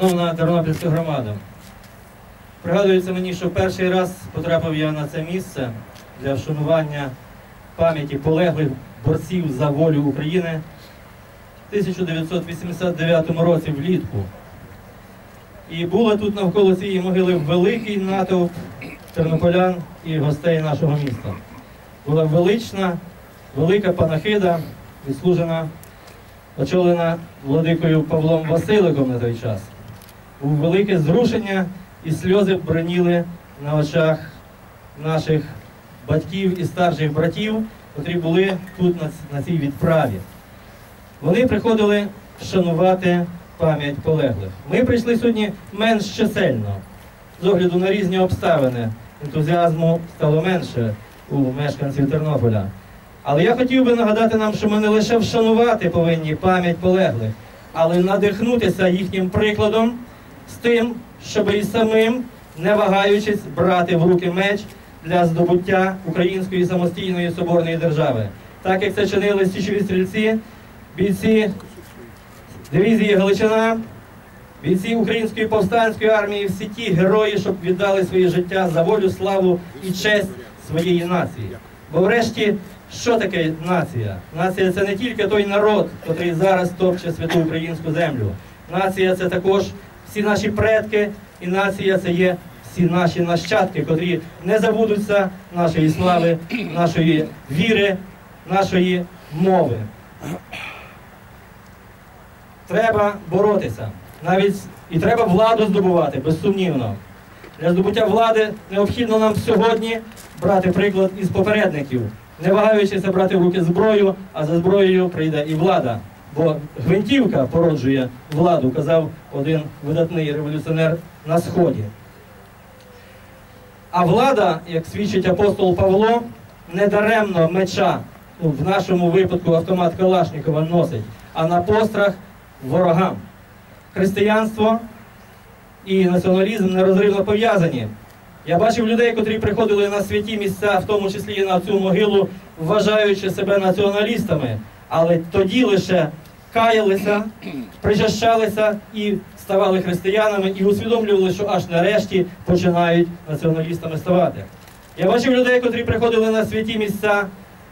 Шановна Тернопільська громада, пригадується мені, що перший раз потрапив я на це місце для вшанування пам'яті полеглих борців за волю України в 1989 році влітку. І було тут навколо цієї могили великий натовп тернополян і гостей нашого міста. Була велична, велика панахида, відслужена, очолена владикою Павлом Василиком на той час. Був велике зрушення і сльози броніли на очах наших батьків і старших братів, котрі були тут на цій відправі. Вони приходили вшанувати пам'ять полеглих. Ми прийшли сьогодні менш чисельно. З огляду на різні обставини ентузіазму стало менше у мешканців Тернополя. Але я хотів би нагадати нам, що ми не лише вшанувати повинні пам'ять полеглих, але надихнутися їхнім прикладом з тим, щоб і самим, не вагаючись, брати в руки меч для здобуття української самостійної соборної держави. Так як це чинили січові стрільці, бійці дивізії Галичина, бійці Української повстанської армії, всі ті герої, щоб віддали своє життя за волю, славу і честь своєї нації. Бо врешті, що таке нація? Нація це не тільки той народ, який зараз топче святу українську землю. Нація це також всі наші предки, і нація це є всі наші нащадки, котрі не забудуться нашої слави, нашої віри, нашої мови. Треба боротися. Навіть і треба владу здобувати, безсумнівно. Для здобуття влади необхідно нам сьогодні брати приклад із попередників, не вагаючися брати в руки зброю, а за зброєю прийде і влада. Бо гвинтівка породжує владу, казав один видатний революціонер на сході. А влада, як свідчить апостол Павло, недаремно меча, в нашому випадку автомат Калашникова носить, а на пострах ворогам. Християнство і націоналізм нерозривно пов'язані. Я бачив людей, котрі приходили на святі місця, в тому числі і на цю могилу, вважаючи себе націоналістами, але тоді лише каялися, причащалися і ставали християнами, і усвідомлювали, що аж нарешті починають націоналістами ставати. Я бачив людей, котрі приходили на святі місця,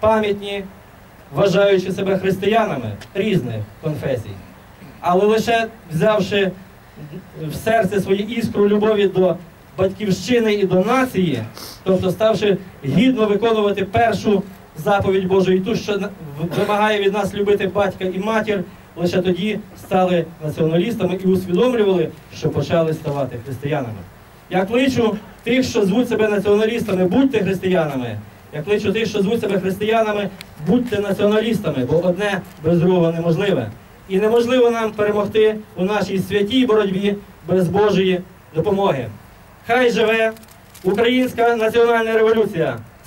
пам'ятні, вважаючи себе християнами різних конфесій але лише взявши в серце своє іскру любові до батьківщини і до нації, тобто ставши гідно виконувати першу заповідь Божу і ту, що вимагає від нас любити батька і матір, лише тоді стали націоналістами і усвідомлювали, що почали ставати християнами. Я кличу тих, що звуть себе націоналістами, будьте християнами. Я кличу тих, що звуть себе християнами, будьте націоналістами, бо одне без другого неможливе. І неможливо нам перемогти у нашій святій боротьбі без Божої допомоги. Хай живе Українська національна революція!